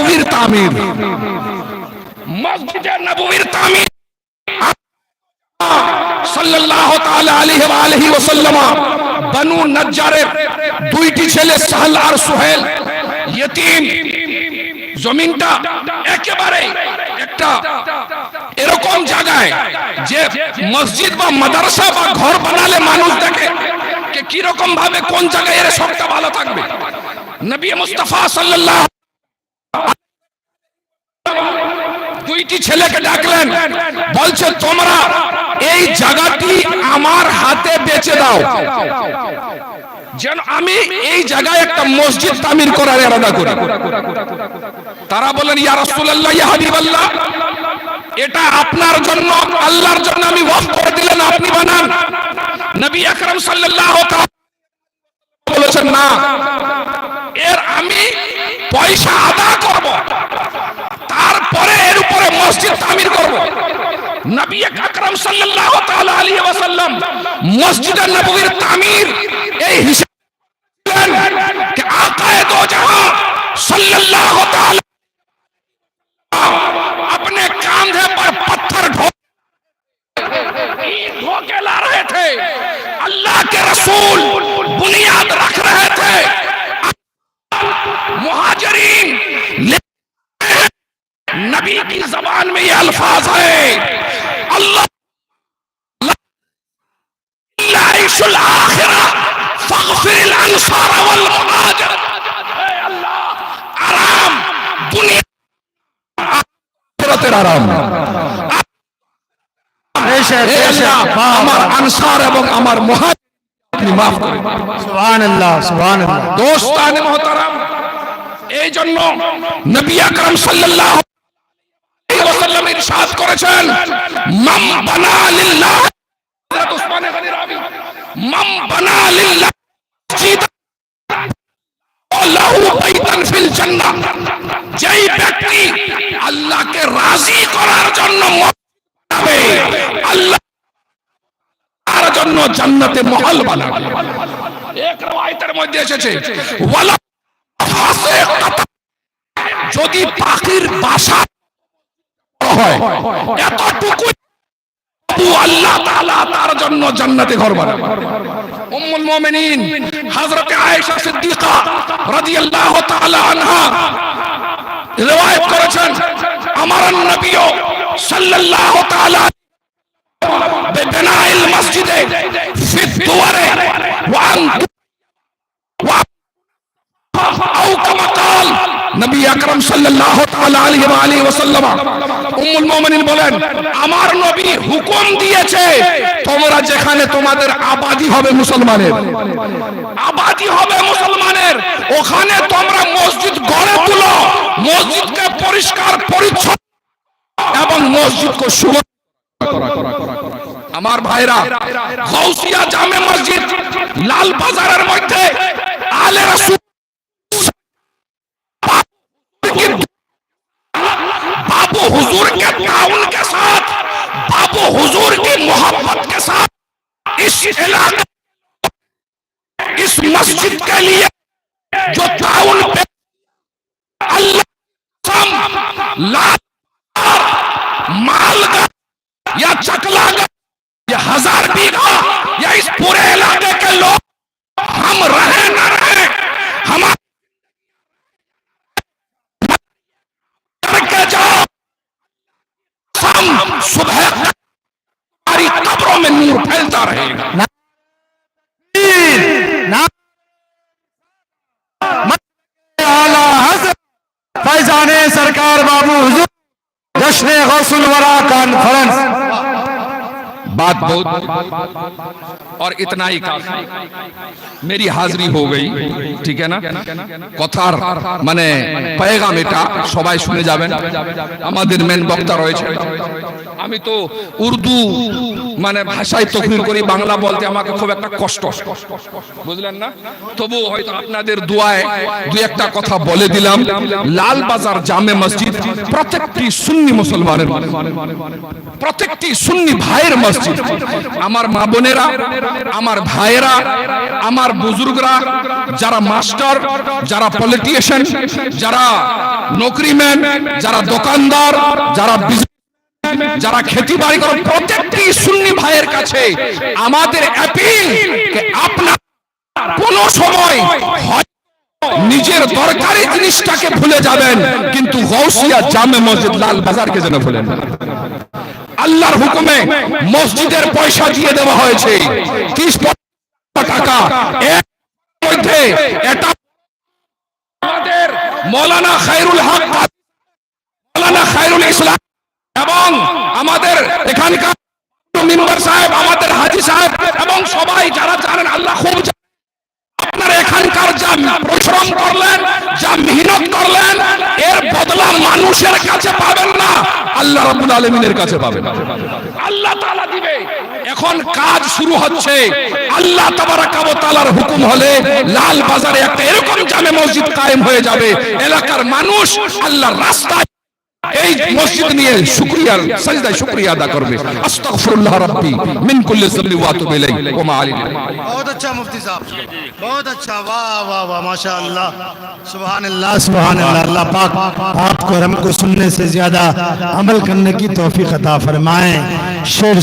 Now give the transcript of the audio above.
নববীর তামির মসজিদে নববীর তামির সাল্লাল্লাহু তাআলা আলাইহি ওয়া আলিহি ওয়াসাল্লাম বনু নজ্জারের দুইটি ছেলে সাহল আর সুহেল। জমিনটা একেবারে একটা এরকম জায়গায় যে মসজিদ বা মাদ্রাসা বা ঘর বানালে মানুষ দেখে যে কি ভাবে কোন জায়গায় এর সবটা ভালো থাকবে। নবী মুস্তাফা সাল্লাল্লাহু দুইটি ছেলেকে ডাকলেন, বলছে, তোমরা এই জায়গাটি আমার হাতে বেচে দাও। যেন আমি এই জায়গায় একটা মসজিদ তামির করার ইরাদা করি। তারা বলেন ইয়া রাসূলুল্লাহ এটা আপনার জন্য, আল্লাহর জন্য আমি ওয়াফ করে দিলেন, আপনি বানান। নবী আকরাম সাল্লাল্লাহু তাআলা বলেছেন, না, এর আমি পয়সা আদা করব তারপরে এর উপরে মসজিদ তামির করব নবী আকরাম সাল্লাল্লাহু তাআলা আলাইহি ওয়াসাল্লাম মসজিদ নববীর তামির এই হিসাব দিলেন कि आकाए दो जहां सल्लल्लाहु ताला अपने कांधे पर पत्थर ढो ईंट ढो के ला रहे थे अल्लाह के रसूल बुनियाद रख रहे थे नबी की जबान में ये अल्फाज है अल्लाह लाइशुल आखिरा फगफिर अंसार वल मुहाजिर हे अल्लाह आराम दुनिया আখিরাতের আরাম হে আল্লাহ, আমার আনসার এবং আমার মুহাজির আপনি মাফ করে দিন। সুবহান আল্লাহ সুবহান আল্লাহ দোস্তান মোহতারাম এই জন্য নবী আকরাম সাল্লাল্লাহু আলাইহি ওয়াসাল্লাম ইরশাদ করেছেন। মাম বানা লিল্লাহ। হযরত উসমান গনি রাবি। মাম বানা লিল্লাহ। যেই ব্যক্তি আল্লাহকে রাজি করার জন্য আল্লাহ তার জন্য জান্নাতে মহল বানাবে। এক রওয়ায়াতের মধ্যে এসেছে, ওয়ালা যদি পাখির বাসা হয় এতটুকু তবু আল্লাহ তাআলা তার জন্য জান্নাতে ঘর বানাবে উম্মুল মুমিনিন হযরত আয়েশা সিদ্দিকা রাদিয়াল্লাহু তাআলা আনহা রিওয়ায়াত করেছেন আমার নবী সাল্লাল্লাহু তাআলা ببناء المسجد في الدور وأن নবী আকরাম সাল্লাল্লাহু তাআলা আলাইহি ওয়া আলিহি ওয়াসাল্লাম, উম্মুল মুমিনিন বলেন, আমার নবী হুকুম দিয়েছে, তোমরা যেখানে তোমাদের আবাদি হবে মুসলমানের। আবাদি হবে মুসলমানের। ওখানে তোমরা মসজিদ গড়ে তুলো, মসজিদকে পরিষ্কার, পরিচ্ছন্ন এবং মসজিদকে সুরক্ষিত আমার ভাইরা গৌসিয়া জামে মসজিদ, লাল বাজারের মধ্যে আলে রাসূল बाबू हुजूर के ताउन के साथ बाबू हुजूर की मोहब्बत के साथ इस इलाके इस मस्जिद के लिए जो ताउन पे अल्लाह कसम, شام صبح ہماری قبروں میں نور پھیلتا رہے گا۔ فیضان سرکار بابو حضور، جشن غوث الورا کانفرنس बात बहुत और इतना ही काफी मेरी हाजिरी हो गई ठीक है ना কথার মানে পেগাম এটা সবাই শুনে যাবেন আমাদের মেন বক্তা রয়েছে আমি তো উর্দু মানে ভাষায় তকরির করি বাংলা বলতে আমাকে খুব একটা কষ্ট বুঝলেন না তবু হয়তো আপনাদের দোয়ায় দুই একটা কথা বলে দিলাম লাল বাজার জামে মসজিদ প্রত্যেকটি সুন্নি মুসলমানের প্রত্যেকটি সুন্নি ভাইয়ের মসজিদ আমার মা বোনেরা, আমার ভাইয়েরা, আমার বুজুর্গরা, যারা মাস্টার, যারা পলিটিশিয়ান, যারা নকরিম্যান, যারা দোকানদার, যারা যারা খেতি বাড়ি করে, প্রত্যেকটি সুন্নি ভাইয়ের কাছে আমাদের অ্যাপিল আপনার কোন সময় নিজের দরকারি জিনিসটাকে ভুলে যাবেন, কিন্তু গৌসিয়া জামে মসজিদ লাল বাজারকে যেন ভুলেন। না আল্লাহর হুকুমে মসজিদের পয়সা দিয়ে দেওয়া হয়েছে। ত্রিশ টাকা। এর মধ্যে এটা আমাদের মৌলানা খায়রুল হক মৌলানা খায়রুল ইসলাম এবং আমাদের এখানকার মিম্বার সাহেব, আমাদের হাজি সাহেব এবং সবাই যারা জানেন, আল্লাহ খুব এখানকার যা পরিশ্রম করলেন যা মেহনত করলেন এর বদলা মানুষের কাছে পাবেন না আল্লাহ রাব্বুল আলামিনের কাছে পাবেন। আল্লাহ তাআলা দিবে। এখন কাজ শুরু হচ্ছে। আল্লাহ তাবারাকা ওয়া তাআলার হুকুম হলে লাল বাজারে একটা এরকম জামে মসজিদ কায়েম হয়ে যাবে। এলাকার মানুষ আল্লাহর রাস্তায় এই شکریہ নিয়ে শুকরিয়া সাজদা শুকরিয়া আদা করবে। আস্তাগফিরুল্লাহ রাব্বি মিন কুল্লি যামবি ওয়া আতুবু ইলাইহি ওয়া মা আলাইনা بہت اچھا مفتی صاحب بہت اچھا واہ واہ واہ ماشاءاللہ سبحان اللہ سبحان اللہ اللہ پاک آپ کو اور ہم کو سننے سے زیادہ عمل کرنے کی توفیق عطا فرمائیں شیر